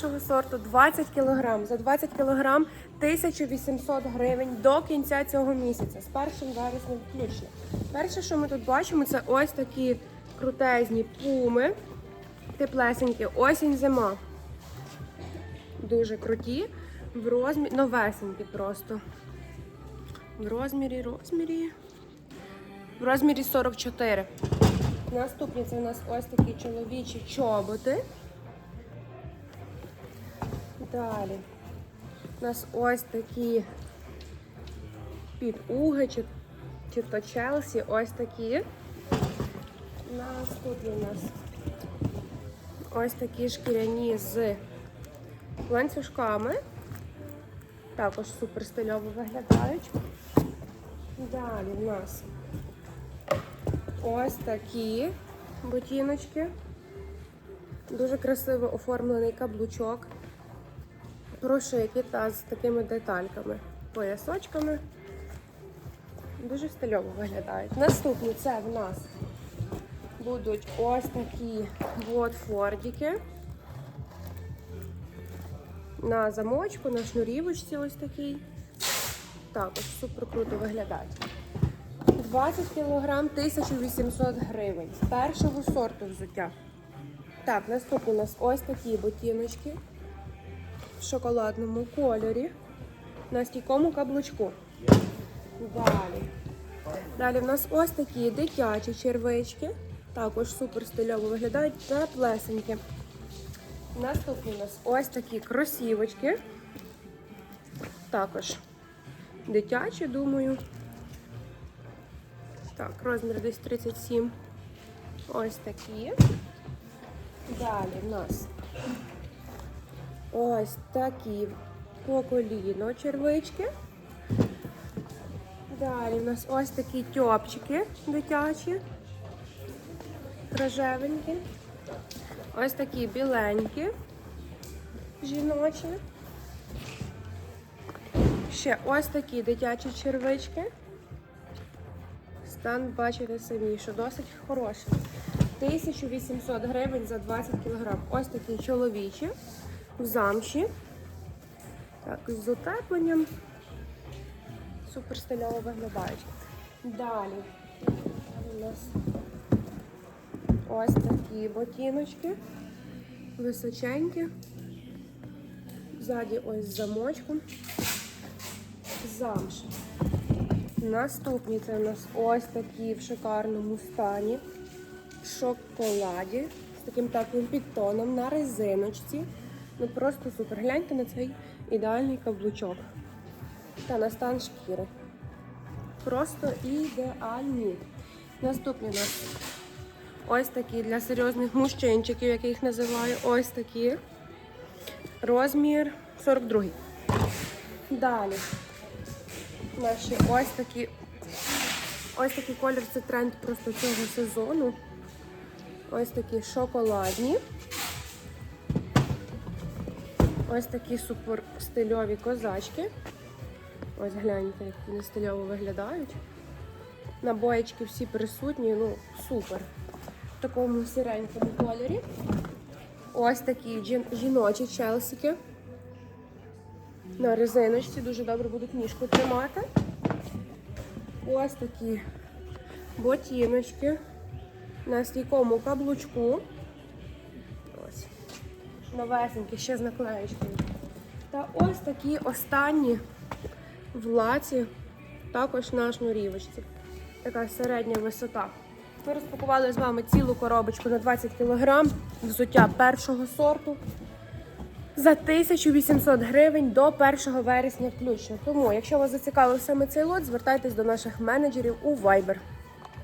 Першого сорту 20 кг. За 20 кг 1800 гривень до кінця цього місяця, з 1 вересня включно. Перше, що ми тут бачимо, це ось такі крутезні пуми, теплесенькі, осінь, зима. Дуже круті. В розмірі, новесенькі просто. В розмірі, розмірі. В розмірі 44. Наступні це у нас ось такі чоловічі чоботи. Далі. У нас ось такі підуги, чи, чи то Челсі, ось такі. Наступні у нас ось такі шкіряні з ланцюжками. Також супер стильово виглядають. Далі в нас ось такі ботиночки. Дуже красиво оформлений каблучок. Прошиті та з такими детальками, поясочками. Дуже стильово виглядають. Наступні це в нас будуть ось такі от фордики. На замочку, на шнурівочці ось такий. Також супер круто виглядають. 20 кг 1800 гривень. З першого сорту взуття. Так, наступні у нас ось такі ботиночки в шоколадному кольорі на стійкому каблучку. Далі. Далі в нас ось такі дитячі червички. Також супер стильово виглядають теплесенькі. Наступні у нас ось такі кросівочки. Також дитячі, думаю. Так, розмір десь 37. Ось такі. Далі в нас ось такі по коліно червички. Далі в нас ось такі тьопчики дитячі, рожевенькі. Ось такі біленькі, жіночі. Ще ось такі дитячі червички. Стан бачите самі, що досить хороший. 1800 гривень за 20 кг. Ось такі чоловічі в замші. Так, з утепленням. Супер стильово виглядають. Далі у нас ось такі ботиночки. Височенькі. Ззаді ось з замочком. Замша. Наступні це у нас ось такі в шикарному стані. В шоколаді з таким теплим підтоном на резиночці. Ну просто супер. Гляньте на цей ідеальний каблучок. Та на стан шкіри. Просто ідеальні. Наступні у нас ось такі для серйозних мужчинчиків, як я їх називаю. Ось такі. Розмір 42. Далі. Наші ось такі. Ось такий колір це тренд просто цього сезону. Ось такі шоколадні. Ось такі супер стильові козачки. Ось гляньте, як вони стильово виглядають. Набоєчки всі присутні, ну супер. В такому сіренькому кольорі. Ось такі жін- жіночі челсики. На резиночці дуже добре будуть ніжку тримати. Ось такі ботиночки на стійкому каблучку. Новесенькі, ще з наклеєчкою. Та ось такі останні в лаці, також на шнурівочці. Така середня висота. Ми розпакували з вами цілу коробочку на 20 кг взуття першого сорту за 1800 гривень до 1 вересня включно. Тому, якщо вас зацікавив саме цей лот, звертайтесь до наших менеджерів у Viber.